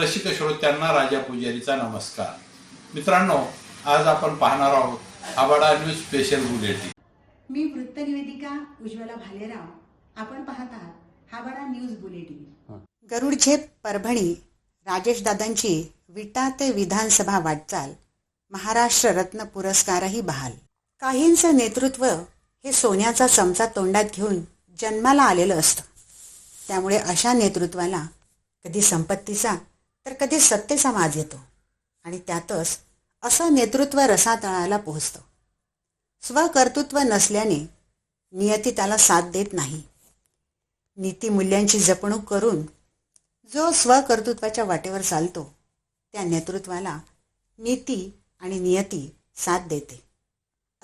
रसिक श्रोत्यांना राजा पुजारीचा नमस्कार. मित्रांनो आज आपण पाहणार आहोत आबाडा न्यूज स्पेशल बुलेटिन. मी वृत्तनिवेदिका उज्ज्वला भालेराव. आपण पाहत आहात हाबाडा न्यूज बुलेटिन. गरुडझेप परभणी राजेशदादांची विटा ते विधानसभा वाटचाल महाराष्ट्र रत्न पुरस्कारही बहाल. काहींचं नेतृत्व हे सोन्याचा चमचा तोंडात घेऊन जन्माला आलेलं असतं. त्यामुळे अशा नेतृत्वाला कधी संपत्तीचा तर कधी सत्तेचा माज येतो आणि त्यातच असं नेतृत्व रसातळाला पोहोचतं. स्वकर्तृत्व नसल्याने नियती त्याला साथ देत नाही. नीतीमूल्यांची जपणूक करून जो स्वकर्तृत्वाच्या वाटेवर चालतो त्या नेतृत्वाला नीती आणि नियती साथ देते.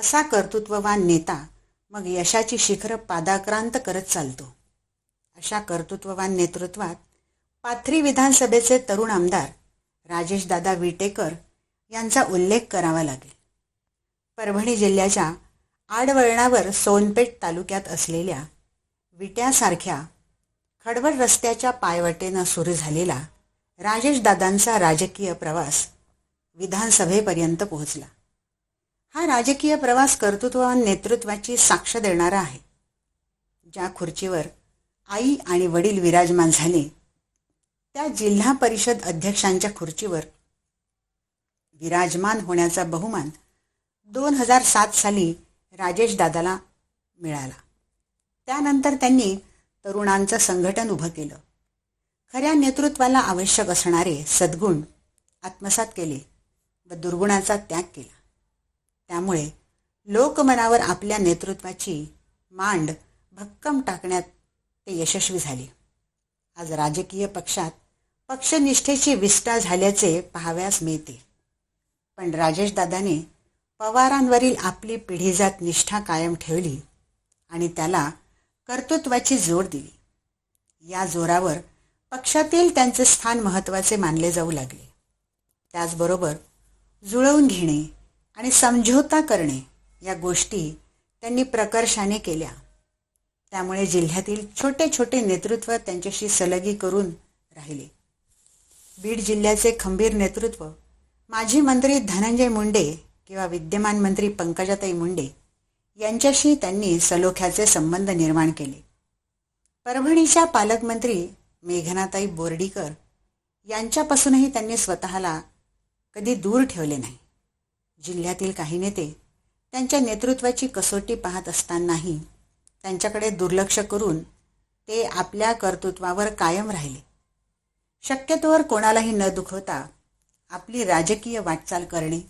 असा कर्तृत्ववान नेता मग यशाची शिखरं पादाक्रांत करत चालतो. अशा कर्तृत्ववान नेतृत्वात पाथरी विधानसभेचे तरुण आमदार राजेशदादा विटेकर यांचा उल्लेख करावा लागेल. परभणी जिल्ह्याच्या आडवळणावर सोनपेठ तालुक्यात असलेल्या विट्यासारख्या खडवड रस्त्याच्या पायवाटेनं सुरू झालेला राजेशदादांचा राजकीय प्रवास विधानसभेपर्यंत पोहोचला. हा राजकीय प्रवास कर्तृत्व नेतृत्वाची साक्ष देणारा आहे. ज्या खुर्चीवर आई आणि वडील विराजमान झाले त्या जिल्हा परिषद अध्यक्षांच्या खुर्चीवर विराजमान होण्याचा बहुमान दोन हजार सात साली राजेश दादाला मिळाला. त्यानंतर त्यांनी तरुणांचं संघटन उभं केलं. खऱ्या नेतृत्वाला आवश्यक असणारे सद्गुण आत्मसात केले व दुर्गुणाचा त्याग केला. त्यामुळे लोकमनावर आपल्या नेतृत्वाची मांड भक्कम टाकण्यात ते यशस्वी झाले. आज राजकीय पक्षात पक्षनिष्ठेची विष्ठा झाल्याचे पाहाव्यास मिळते. पण राजेशदादाने पवारांवरील आपली पिढीजात निष्ठा कायम ठेवली आणि त्याला कर्तृत्वाची जोड दिली. या जोरावर पक्षातील त्यांचे स्थान महत्त्वाचे मानले जाऊ लागले. त्याचबरोबर जुळवून घेणे आणि समझोता करणे या गोष्टी त्यांनी प्रकर्षाने केल्या. त्यामुळे जिल्ह्यातील छोटे छोटे नेतृत्व त्यांच्याशी सलगी करून राहिले. बीड जिल्ह्याचे खंबीर नेतृत्व माजी मंत्री धनंजय मुंडे किंवा विद्यमान मंत्री पंकजाताई मुंडे यांच्याशी त्यांनी सलोख्याचे संबंध निर्माण केले. परभणीच्या पालकमंत्री मेघनाताई बोर्डीकर यांच्यापासूनही त्यांनी स्वतःला कधी दूर ठेवले नाही. जिल्ह्यातील काही नेते त्यांच्या नेतृत्वाची कसोटी पाहत असतानाही त्यांच्याकडे दुर्लक्ष करून ते आपल्या कर्तृत्वावर कायम राहिले. शक्यतोवर कोणालाही न दुखवता आपली राजकीय वाटचाल करणे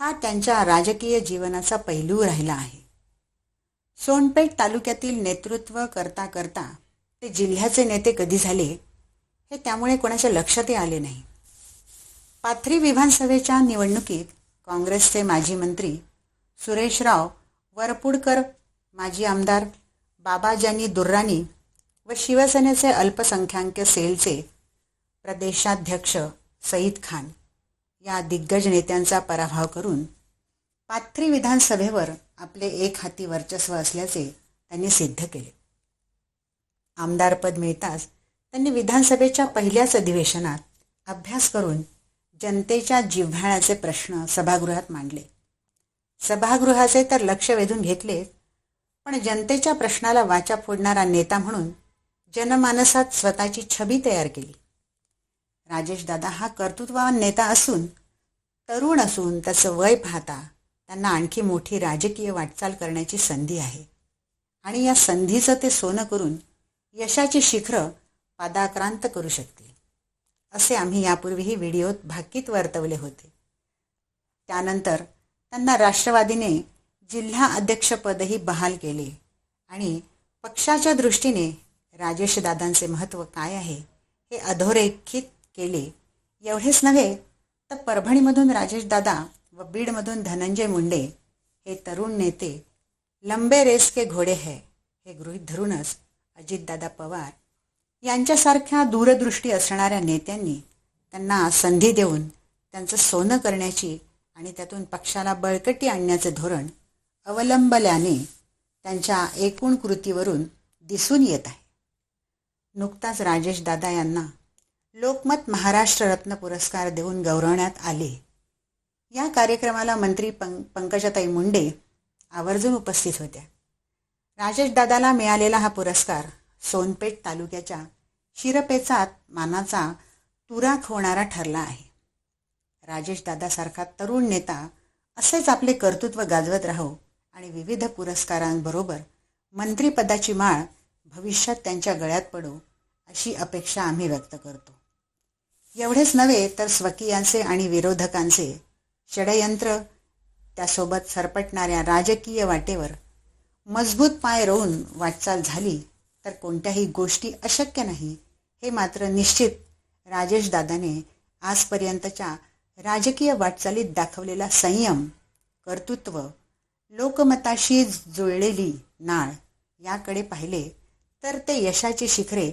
हा त्यांच्या राजकीय जीवनाचा पैलू राहिला आहे. सोनपेठ तालुक्यातील नेतृत्व करता करता ते जिल्ह्याचे नेते कधी झाले हे त्यामुळे कोणाच्या लक्षातही आले नाही. पाथरी विधानसभेच्या निवडणुकीत काँग्रेसचे माजी मंत्री सुरेशराव वरपुडकर माजी आमदार बाबाजानी दुर्राणी व शिवसेनेचे अल्पसंख्याक सेलचे प्रदेशाध्यक्ष सईद खान या दिग्गज नेत्यांचा पराभव करून पाथरी विधानसभेवर आपले एक हाती वर्चस्व असल्याचे त्यांनी सिद्ध केले. आमदारपद मिळताच त्यांनी विधानसभेच्या पहिल्याच अधिवेशनात अभ्यास करून जनतेच्या जिव्हाळ्याचे प्रश्न सभागृहात मांडले. सभागृहाचे तर लक्ष वेधून घेतले पण जनतेच्या प्रश्नाला वाचा फोडणारा नेता म्हणून जनमानसात स्वतःची छबी तयार केली. राजेशदादा हा कर्तृत्ववान नेता असून तरुण असून त्याचं वय पाहता त्यांना आणखी मोठी राजकीय वाटचाल करण्याची संधी आहे. आणि या संधीचं ते सोनं करून यशाची शिखरं पादाक्रांत करू शकतील असे आम्ही यापूर्वीही व्हिडिओत भाकीत वर्तवले होते. त्यानंतर त्यांना राष्ट्रवादीने जिल्हा अध्यक्षपदही बहाल केले आणि पक्षाच्या दृष्टीने राजेशदादांचे महत्त्व काय आहे हे अधोरेखित केले. एवढेच नव्हे तर परभणीमधून राजेशदादा व बीडमधून धनंजय मुंडे हे तरुण नेते लंबे रेस के घोडे है हे गृहीत धरूनच अजितदादा पवार यांच्यासारख्या दूरदृष्टी असणाऱ्या नेत्यांनी त्यांना संधी देऊन त्यांचं सोनं करण्याची आणि त्यातून पक्षाला बळकटी आणण्याचे धोरण अवलंबल्याने त्यांच्या एकूण कृतीवरून दिसून येत आहे. नुकताच राजेश दादा यांना लोकमत महाराष्ट्र रत्न पुरस्कार देऊन गौरवण्यात आले. या कार्यक्रमाला मंत्री पं पंकजाताई मुंडे आवर्जून उपस्थित होत्या. राजेश दादाला मिळालेला हा पुरस्कार सोनपेठ तालुक्याच्या शिरपेचात मानाचा तुराख होणारा ठरला आहे. राजेश दादासारखा तरुण नेता असेच आपले कर्तृत्व गाजवत राहो आणि विविध पुरस्कारांबरोबर मंत्रिपदाची माळ भविष्यात त्यांच्या गळ्यात पडो अशी अपेक्षा आम्ही व्यक्त करतो. एवढेच नव्हे तर स्वकीयांचे आणि विरोधकांचे षडयंत्र त्यासोबत सरपटणाऱ्या राजकीय वाटेवर मजबूत पाय रोवून वाटचाल झाली तर कोणत्याही गोष्टी अशक्य नाही हे मात्र निश्चित राजेश दादाने आजपर्यंतच्या राजकीय वाटचालीत दाखवलेला संयम कर्तृत्व लोकमताशी जुळलेली नाळ याकडे पाहिले तर ते यशाची शिखरे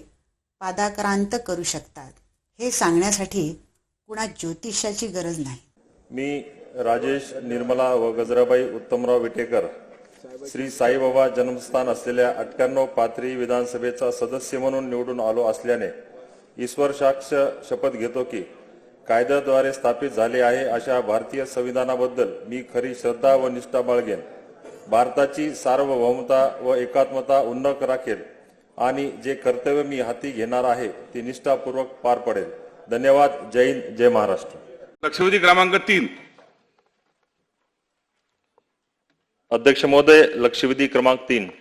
पादाक्रांत करू शकतात. हे सांगण्यासाठी कुणा ज्योतिषाची गरज नाही. मी राजेश निर्मला व गजराबाई उत्तमराव विटेकर श्री साईबाबा जन्मस्थान असलेल्या अठ्ठ्याण्णव पाथरी विधानसभेचा सदस्य म्हणून निवडून आलो असल्याने ईश्वर साक्ष शपथ घेतो की कायद्याद्वारे स्थापित झाले आहे अशा भारतीय संविधानाबद्दल मी खरी श्रद्धा व निष्ठा बाळगेन. भारताची सार्वभौमता व एकात्मता उन्नत राखेल. आणि जे कर्तव्य मी हाती घेणार आहे ते निष्ठापूर्वक पार पडेल. धन्यवाद. जय हिंद जय महाराष्ट्र. लक्षवेधी क्रमांक तीन. अध्यक्ष महोदय लक्षवेधी क्रमांक तीन.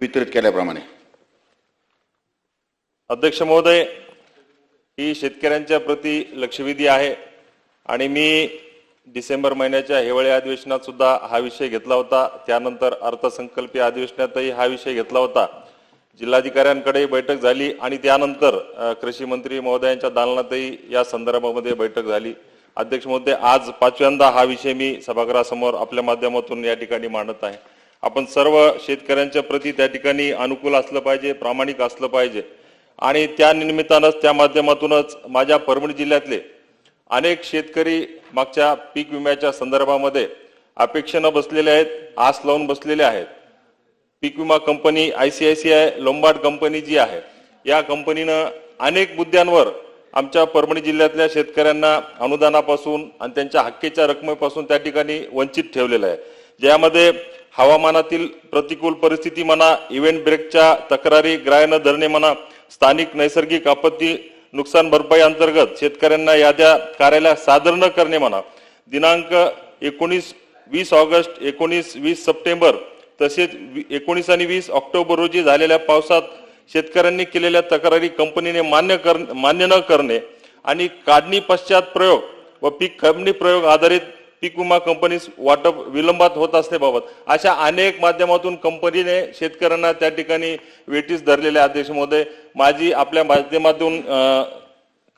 वितरित केल्याप्रमाणे. अध्यक्ष महोदय ही शेतकऱ्यांच्या प्रती लक्षवेधी आहे आणि मी डिसेंबर महिन्याच्या हिवाळी अधिवेशनात सुद्धा हा विषय घेतला होता. त्यानंतर अर्थसंकल्पीय अधिवेशनातही हा विषय घेतला होता. जिल्हाधिकाऱ्यांकडे बैठक झाली आणि त्यानंतर कृषी मंत्री महोदयांच्या दालनातही या संदर्भामध्ये बैठक झाली. अध्यक्ष महोदय आज पाचव्यांदा हा विषय मी सभागृहासमोर आपल्या माध्यमातून या ठिकाणी मांडत आहे. आपण सर्व शेतकऱ्यांच्या प्रती त्या ठिकाणी अनुकूल असलं पाहिजे प्रामाणिक असलं पाहिजे. आणि त्या निमित्तानंच त्या माध्यमातूनच माझ्या परभणी जिल्ह्यातले अनेक शेतकरी मागच्या पीक विम्याच्या संदर्भामध्ये अपेक्षेनं बसलेले आहेत आस लावून बसलेले आहेत. पीक विमा company I C I C I Lombard company जी आहे या कंपनीनं अनेक मुद्द्यांवर आमच्या परभणी जिल्ह्यातल्या शेतकऱ्यांना अनुदानापासून आणि त्यांच्या हक्केच्या रकमेपासून त्या ठिकाणी वंचित ठेवलेलं आहे. ज्यामध्ये हवामानातील प्रतिकूल परिस्थिती म्हणा इव्हेंट ब्रेकच्या तक्रारी ग्राह्य न धरणे म्हणा स्थानिक नैसर्गिक आपत्ती नुकसान भरपाई अंतर्गत शेतकऱ्यांना याद्या कार्यालयात सादर न करणे म्हणा दिनांक एकोणीस वीस ऑगस्ट एकोणीस वीस सप्टेंबर तसेच एकोणीस आणि वीस ऑक्टोबर रोजी झालेल्या पावसात शेतकऱ्यांनी केलेल्या तक्रारी कंपनीने मान्य कर मान्य न करणे आणि काढणी पश्चात प्रयोग व पीक काढणी प्रयोग आधारित पीक विमा कंपनीस वाटप विलंबात होत असण्याबाबत अशा अनेक माध्यमातून कंपनीने शेतकऱ्यांना त्या ठिकाणी वेटीस धरलेले आदेशामध्ये अध्यक्ष महोदय माझी आपल्या माध्यमातून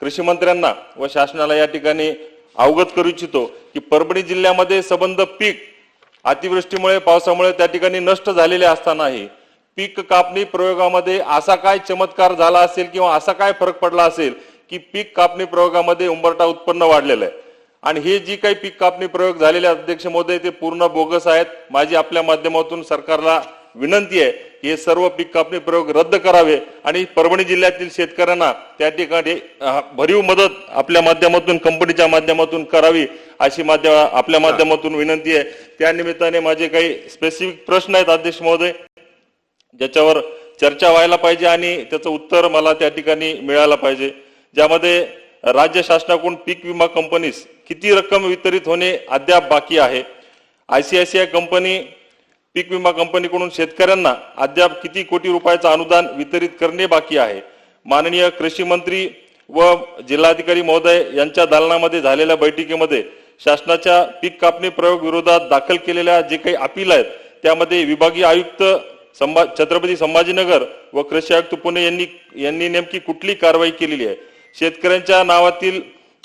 कृषी मंत्र्यांना व शासनाला या ठिकाणी अवगत करू इच्छितो की परभणी जिल्ह्यामध्ये सबंध पीक अतिवृष्टीमुळे पावसामुळे त्या ठिकाणी नष्ट झालेले असतानाही पीक कापणी प्रयोगामध्ये असा काय चमत्कार झाला असेल किंवा असा काय फरक पडला असेल की पीक कापणी प्रयोगामध्ये उंबरटा उत्पन्न वाढलेलं आहे? आणि हे जी काही पीक कापणी प्रयोग झालेले अध्यक्ष महोदय ते पूर्ण बोगस आहेत. माझी आपल्या माध्यमातून सरकारला विनंती आहे की हे सर्व पीक कापणी प्रयोग रद्द करावे आणि परभणी जिल्ह्यातील शेतकऱ्यांना त्या ठिकाणी भरीव मदत आपल्या माध्यमातून कंपनीच्या माध्यमातून करावी अशी माध्यम आपल्या माध्यमातून विनंती आहे. त्या निमित्ताने माझे काही स्पेसिफिक प्रश्न आहेत अध्यक्ष महोदय ज्याच्यावर चर्चा व्हायला पाहिजे आणि त्याचं उत्तर मला त्या ठिकाणी मिळायला पाहिजे. ज्यामध्ये राज्य शासनाकडून पीक विमा कंपनीस किती रक्कम वितरित होणे अद्याप बाकी आहे? आयसीआयसीआय कंपनी पीक विमा कंपनीकडून शेतकऱ्यांना अद्याप किती कोटी रुपयाचं अनुदान वितरित करणे बाकी आहे? माननीय कृषी मंत्री व जिल्हाधिकारी महोदय यांच्या दालनामध्ये झालेल्या बैठकीमध्ये शासनाच्या पीक कापणी प्रयोग विरोधात दाखल केलेल्या जे काही अपील आहेत त्यामध्ये विभागीय आयुक्त संभा छत्रपती संभाजीनगर व कृषी आयुक्त पुणे यांनी यांनी नेमकी कुठली कारवाई केलेली आहे? शेतकऱ्यांच्या नावातील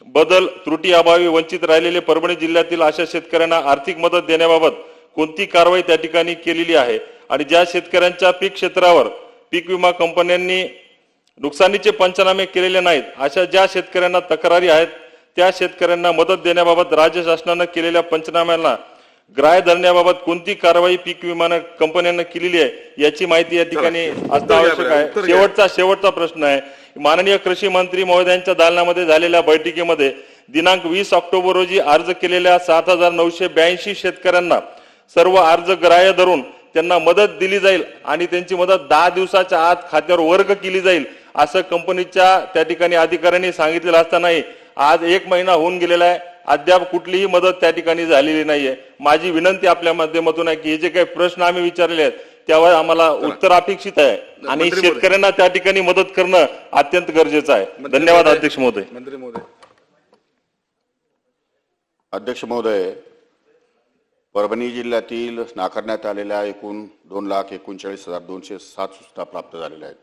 बदल त्रुटी अभावी वंचित राहिलेले परभणी जिल्ह्यातील अशा शेतकऱ्यांना आर्थिक मदत देण्याबाबत कोणती कारवाई त्या ठिकाणी केलेली आहे? आणि ज्या शेतकऱ्यांच्या पीक क्षेत्रावर पीक विमा कंपन्यांनी नुकसानीचे पंचनामे केलेले नाहीत अशा ज्या शेतकऱ्यांना तक्रारी आहेत त्या शेतकऱ्यांना मदत देण्याबाबत राज्य शासनानं केलेल्या पंचनाम्यांना ग्राह्य धरण्याबाबत कोणती कारवाई पीक विमा कंपन्यांना केलेली आहे याची माहिती या ठिकाणी असणं आवश्यक आहे. शेवटचा शेवटचा प्रश्न आहे. माननीय कृषी मंत्री महोदयांच्या दालनामध्ये झालेल्या बैठकीमध्ये दिनांक वीस ऑक्टोबर रोजी अर्ज केलेल्या सात हजार नऊशे ब्याऐंशी शेतकऱ्यांना सर्व अर्ज ग्राह्य धरून त्यांना मदत दिली जाईल आणि त्यांची मदत दहा दिवसाच्या आत खात्यावर वर्ग केली जाईल असं कंपनीच्या त्या ठिकाणी अधिकाऱ्यांनी सांगितलेलं असतानाही आज एक महिना होऊन गेलेला आहे. अद्याप कुठलीही मदत त्या ठिकाणी झालेली नाहीये. माझी विनंती आपल्या माध्यमातून आहे की हे जे काही प्रश्न आम्ही विचारले आहेत त्यावर आम्हाला उत्तर अपेक्षित आहे. आणि. शेतकऱ्यांना त्या ठिकाणी मदत करणं अत्यंत गरजेचं आहे. धन्यवाद. अध्यक्ष महोदय. मंत्री महोदय अध्यक्ष महोदय परभणी जिल्ह्यातील नाकारण्यात आलेल्या एकूण दोन लाख एकोणचाळीस हजार दोनशे सात सूचना प्राप्त झालेल्या आहेत.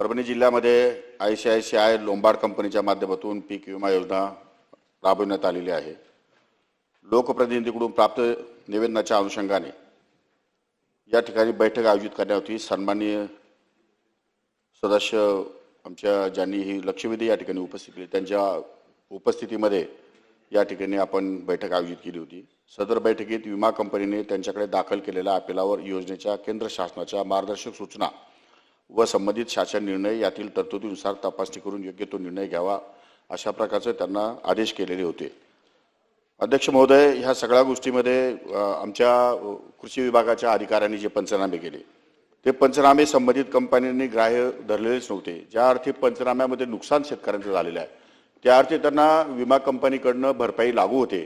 परभणी जिल्ह्यामध्ये I C I C I Lombard कंपनीच्या माध्यमातून पीक विमा योजना राबविण्यात आलेली आहे. लोकप्रतिनिधीकडून प्राप्त निवेदनाच्या अनुषंगाने या ठिकाणी बैठक आयोजित करण्यात होती. सन्माननीय सदस्य आमच्या ज्यांनी ही लक्षवेधी या ठिकाणी उपस्थित केली त्यांच्या उपस्थितीमध्ये या ठिकाणी आपण बैठक आयोजित केली होती. सदर बैठकीत विमा कंपनीने त्यांच्याकडे दाखल केलेल्या अपिलावर योजनेच्या केंद्र शासनाच्या मार्गदर्शक सूचना व संबंधित शासन निर्णय यातील तरतुदीनुसार तपासणी करून योग्य तो निर्णय घ्यावा अशा प्रकारचे त्यांना आदेश केलेले होते. अध्यक्ष महोदय ह्या सगळ्या गोष्टीमध्ये आमच्या कृषी विभागाच्या अधिकाऱ्यांनी जे पंचनामे केले ते पंचनामे संबंधित कंपन्यांनी ग्राह्य धरलेलेच नव्हते. ज्या अर्थी पंचनाम्यामध्ये नुकसान शेतकऱ्यांचं झालेलं आहे त्या अर्थी त्यांना विमा कंपनीकडनं भरपाई लागू होते.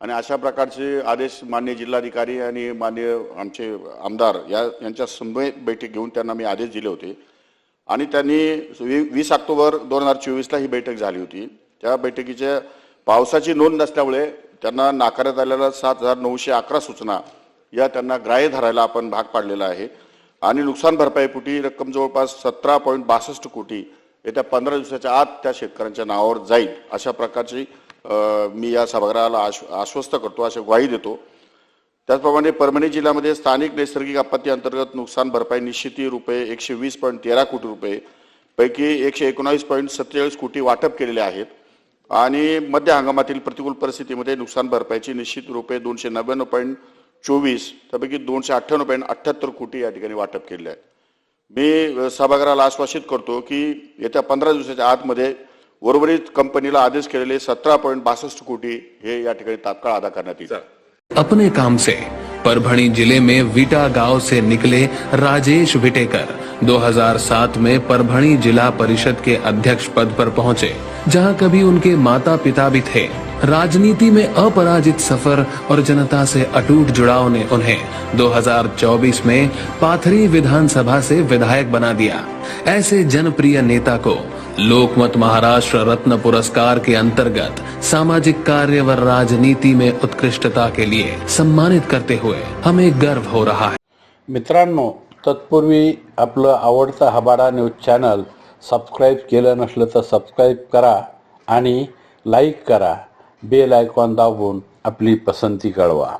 आणि अशा प्रकारचे आदेश मान्य जिल्हाधिकारी आणि मान्य आमचे आमदार या यांच्या समवेत बैठक घेऊन त्यांना मी आदेश दिले होते. आणि त्यांनी वी- वीस ऑक्टोबर दोन हजार चोवीसला ही बैठक झाली होती. त्या बैठकीच्या पावसाची नोंद नसल्यामुळे त्यांना नाकारण्यात आलेल्या सात हजार नऊशे अकरा सूचना या त्यांना ग्राह्य धरायला आपण भाग पाडलेला आहे. आणि नुकसान भरपाईपोटी रक्कम जवळपास सतरा पॉईंट बासष्ट कोटी येत्या पंधरा दिवसाच्या आत त्या शेतकऱ्यांच्या नावावर जाईल अशा प्रकारची मी या सभागृहाला आश्व आश्वस्त करतो अशी ग्वाही देतो. त्याचप्रमाणे परभणी जिल्ह्यामध्ये स्थानिक नैसर्गिक आपत्ती अंतर्गत नुकसान भरपाई निश्चिती रुपये एकशे वीस पॉईंट तेरा कोटी रुपये पैकी एकशे एकोणावीस पॉईंट सत्तेचाळीस कोटी वाटप केलेले आहेत. आणि मध्य हंगामातील प्रतिकूल परिस्थितीमध्ये नुकसान भरपाईची निश्चित रुपये दोनशे नव्याण्णव पॉईंट चोवीस त्यापैकी दोनशे अठ्ठ्याण्णव पॉईंट अठ्ठ्याहत्तर कोटी या ठिकाणी वाटप केले आहे. मी सभागृहाला आश्वासित करतो की येत्या पंधरा दिवसाच्या आतमध्ये उर्वरित कंपनीला आदेश केलेले सतरा पॉईंट बासष्ट कोटी हे या ठिकाणी तात्काळ अदा येईल. अपने काम से परभणी ज़िले में विटा गाँव से निकले राजेश विटेकर 2007 में परभणी जिला परिषद के अध्यक्ष पद पर पहुँचे, जहाँ कभी उनके माता पिता भी थे। राजनीति में अपराजित सफ़र और जनता से अटूट जुड़ाव ने उन्हें 2024 में पाथरी विधानसभा से विधायक बना दिया। ऐसे जनप्रिय नेता को लोकमत महाराष्ट्र रत्न पुरस्कार के अंतर्गत सामाजिक कार्य व राजनीति में उत्कृष्टता के लिए सम्मानित करते हुए हमें गर्व हो रहा है। मित्रांनो तत्पूर्वी आपलं आवडतं हबाडा न्यूज चॅनल सबस्क्राईब केलं नसलं तर सबस्क्राईब करा आणि लाईक करा. बेल आयकॉन दाबून आपली पसंती कळवा.